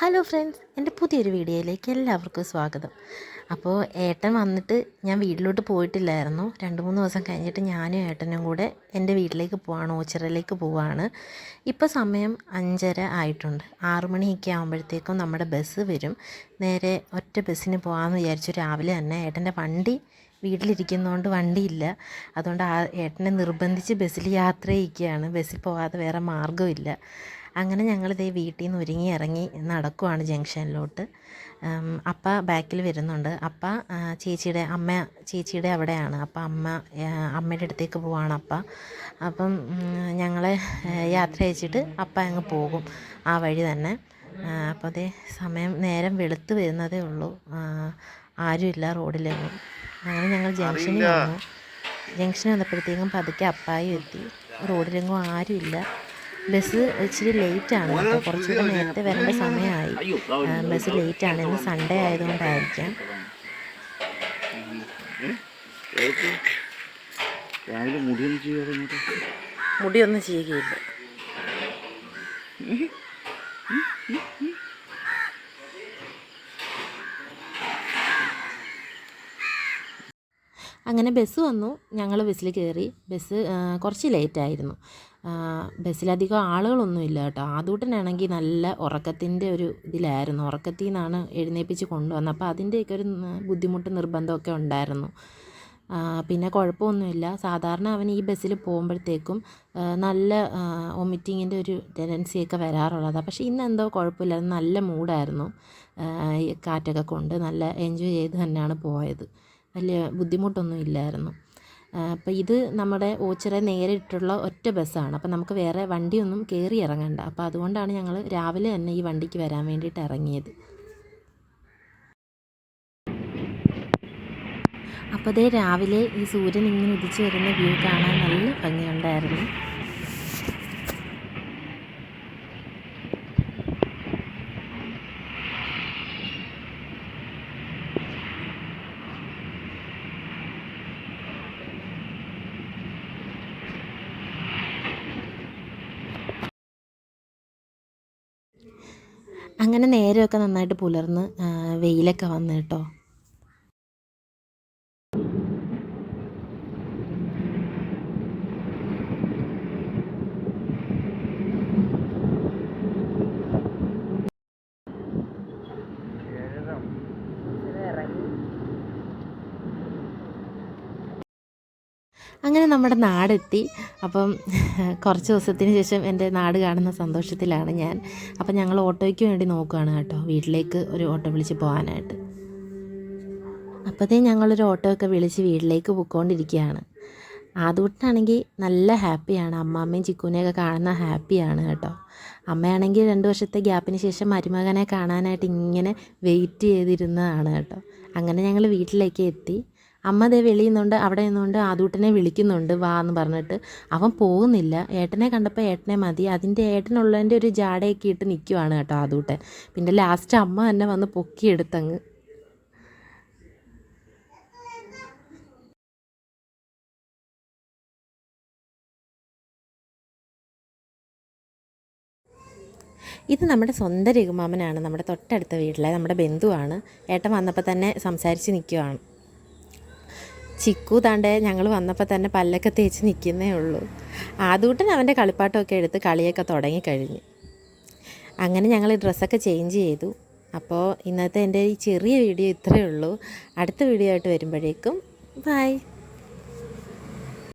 Hello friends എന്റെ പുതിയൊരു വീഡിയോയിലേക്ക് എല്ലാവർക്കും സ്വാഗതം. അപ്പോൾ ഏട്ടൻ വന്നിട്ട് ഞാൻ വീട്ടിലോട്ട് പോയിട്ടില്ലായിരുന്നു. രണ്ട് മൂന്ന് ദിവസം കഴിഞ്ഞിട്ട് ഞാനും ഏട്ടനും കൂടെ എന്റെ വീട്ടിലേക്ക് പോവാണ് ഓച്ചിറയിലേക്ക് പോവാണ്. ഇപ്പോൾ സമയം അഞ്ചര ആയിട്ടുണ്ട്. ആറു മണിയൊക്കെ ആകുമ്പോഴത്തേക്കും നമ്മുടെ ബസ് വരും. നേരെ ഒറ്റ ബസ്സിന് പോകാമെന്ന് വിചാരിച്ചു. രാവിലെ തന്നെ ഏട്ടന്റെ വണ്ടി വീട്ടിലിരിക്കുന്നതുകൊണ്ട് വണ്ടിയില്ല. അതുകൊണ്ട് ആ ഏട്ടനെ നിർബന്ധിച്ച് ബസ്സിൽ യാത്ര ചെയ്യിക്കുകയാണ് ബസ്സിൽ പോകാതെ വേറെ മാർഗമില്ല. അങ്ങനെ ഞങ്ങൾ ഇതേ വീട്ടിൽ നിന്ന് ഒരുങ്ങി ഇറങ്ങി നടക്കുവാണ് ജംഗ്ഷനിലോട്ട്. അപ്പ ബാക്കിൽ വരുന്നുണ്ട്. അപ്പ ചേച്ചിയുടെ അമ്മ ചേച്ചിയുടെ അവിടെയാണ്. അപ്പം അമ്മ അമ്മയുടെ അടുത്തേക്ക് പോവാണ് അപ്പ. അപ്പം ഞങ്ങളെ യാത്ര അയച്ചിട്ട് അപ്പ അങ്ങ് പോകും ആ വഴി തന്നെ. അപ്പോൾ അതേ സമയം നേരം വെളുത്ത് വരുന്നതേ ഉള്ളൂ. ആരുമില്ല റോഡിലെങ്ങും അങ്ങനെ ഞങ്ങൾ ജംഗ്ഷനിൽ വന്നു. ജംഗ്ഷനിൽ വന്നപ്പോഴത്തേക്കും പതുക്കെ അപ്പായും എത്തി. റോഡിലെങ്ങും ആരുമില്ല. ബസ് ഇച്ചിരി ലേറ്റാണ് അപ്പോൾ കുറച്ചുകൂടെ നേരത്തെ വരേണ്ട സമയമായി. ബസ് ലേറ്റാണ് ഇന്ന് സൺഡേ ആയതുകൊണ്ടായിരിക്കാം. മുടിയൊന്നും ചെയ്യുകയില്ല. അങ്ങനെ ബസ് വന്നു. ഞങ്ങൾ ബസ്സിൽ കയറി. ബസ് കുറച്ച് ലേറ്റായിരുന്നു ബസ്സിലധികം ആളുകളൊന്നുമില്ല കേട്ടോ. ആദൂട്ടനാണെങ്കിൽ നല്ല ഉറക്കത്തിന്റെ ഒരു ഇതിലായിരുന്നു. ഉറക്കത്തിൽ നിന്നാണ് എഴുന്നേൽപ്പിച്ച് കൊണ്ടുവന്നത്. അപ്പോൾ അതിന്റെയൊക്കെ ഒരു ബുദ്ധിമുട്ട് നിർബന്ധമൊക്കെ ഉണ്ടായിരുന്നു. പിന്നെ കുഴപ്പമൊന്നുമില്ല. സാധാരണ അവൻ ഈ ബസ്സിൽ പോകുമ്പോഴത്തേക്കും നല്ല വൊമിറ്റിങ്ങിന്റെ ഒരു ടെൻഡൻസിയൊക്കെ വരാറുള്ളതാണ്. പക്ഷേ ഇന്ന് എന്തോ കുഴപ്പമില്ല നല്ല മൂഡായിരുന്നു. കാറ്റൊക്കെ കൊണ്ട് നല്ല എൻജോയ് ചെയ്ത് തന്നെയാണ് പോയത്. വലിയ ബുദ്ധിമുട്ടൊന്നും ഇല്ലായിരുന്നു. അപ്പോൾ ഇത് നമ്മുടെ ഓച്ചിറ നേരിട്ടുള്ള ഒറ്റ ബസ്സാണ്. അപ്പോൾ നമുക്ക് വേറെ വണ്ടിയൊന്നും കയറി ഇറങ്ങണ്ട. അപ്പോൾ അതുകൊണ്ടാണ് ഞങ്ങൾ രാവിലെ തന്നെ ഈ വണ്ടിക്ക് വരാൻ വേണ്ടിയിട്ട് ഇറങ്ങിയത്. അപ്പോൾ അതേ രാവിലെ ഈ സൂര്യൻ ഇങ്ങനെ ഉദിച്ചു വരുന്ന വ്യൂ കാണാൻ നല്ല ഭംഗിയുണ്ടായിരുന്നു. അങ്ങനെ നേരമൊക്കെ നന്നായിട്ട് പുലർന്ന് വെയിലൊക്കെ വന്നു കേട്ടോ. അങ്ങനെ നമ്മുടെ നാടെത്തി. അപ്പം കുറച്ച് ദിവസത്തിന് ശേഷം എന്റെ നാട് കാണുന്ന സന്തോഷത്തിലാണ് ഞാൻ. അപ്പം ഞങ്ങൾ ഓട്ടോയ്ക്ക് വേണ്ടി നോക്കുകയാണ് കേട്ടോ വീട്ടിലേക്ക് ഒരു ഓട്ടോ വിളിച്ച് പോകാനായിട്ട്. അപ്പോഴത്തേ ഞങ്ങളൊരു ഓട്ടോ ഒക്കെ വിളിച്ച് വീട്ടിലേക്ക് പോയിക്കൊണ്ടിരിക്കുകയാണ്. ആദ്യമായിട്ടാണെങ്കിൽ നല്ല ഹാപ്പിയാണ് അമ്മാമ്മയും ചിക്കുനെയൊക്കെ കാണുന്ന ഹാപ്പിയാണ് കേട്ടോ. അമ്മയാണെങ്കിൽ രണ്ട് വർഷത്തെ ഗ്യാപ്പിന് ശേഷം മരുമകനെ കാണാനായിട്ട് ഇങ്ങനെ വെയിറ്റ് ചെയ്തിരുന്നതാണ് കേട്ടോ. അങ്ങനെ ഞങ്ങൾ വീട്ടിലേക്ക് എത്തി. അമ്മ ദേ വെളിയിൽ നിന്നുണ്ട് അവിടെ നിന്നുകൊണ്ട് ആദൂട്ടനെ വിളിക്കുന്നുണ്ട് വാ എന്ന് പറഞ്ഞിട്ട്. അവൻ പോകുന്നില്ല. ഏട്ടനെ കണ്ടപ്പോൾ ഏട്ടനെ മതി. അതിന്റെ ഏട്ടനുള്ളതിന്റെ ഒരു ജാടയൊക്കെ ഇട്ട് നിൽക്കുവാണ് കേട്ടോ ആദൂട്ടൻ. പിന്നെ ലാസ്റ്റ് അമ്മ തന്നെ വന്ന് പൊക്കിയെടുത്തങ്ങ്. ഇത് നമ്മുടെ സ്വന്തം രഘുമാമനാണ്. നമ്മുടെ തൊട്ടടുത്ത വീട്ടിലെ നമ്മുടെ ബന്ധുവാണ്. ഏട്ടൻ വന്നപ്പോൾ തന്നെ സംസാരിച്ച് നിൽക്കുവാണ് ചിക്കു താണ്ടെ ഞങ്ങൾ വന്നപ്പോൾ തന്നെ പല്ലൊക്കെ തേച്ച് നിൽക്കുന്നേ ഉള്ളൂ. ആദൂട്ടൻ അവന്റെ കളിപ്പാട്ടമൊക്കെ എടുത്ത് കളിയൊക്കെ തുടങ്ങിക്കഴിഞ്ഞു അങ്ങനെ ഞങ്ങൾ ഡ്രസ്സൊക്കെ ചേഞ്ച് ചെയ്തു. അപ്പോൾ ഇന്നത്തെ എന്റെ ഈ ചെറിയ വീഡിയോ ഇത്രയേ ഉള്ളൂ. അടുത്ത വീഡിയോ ആയിട്ട് വരുമ്പോഴേക്കും ബൈ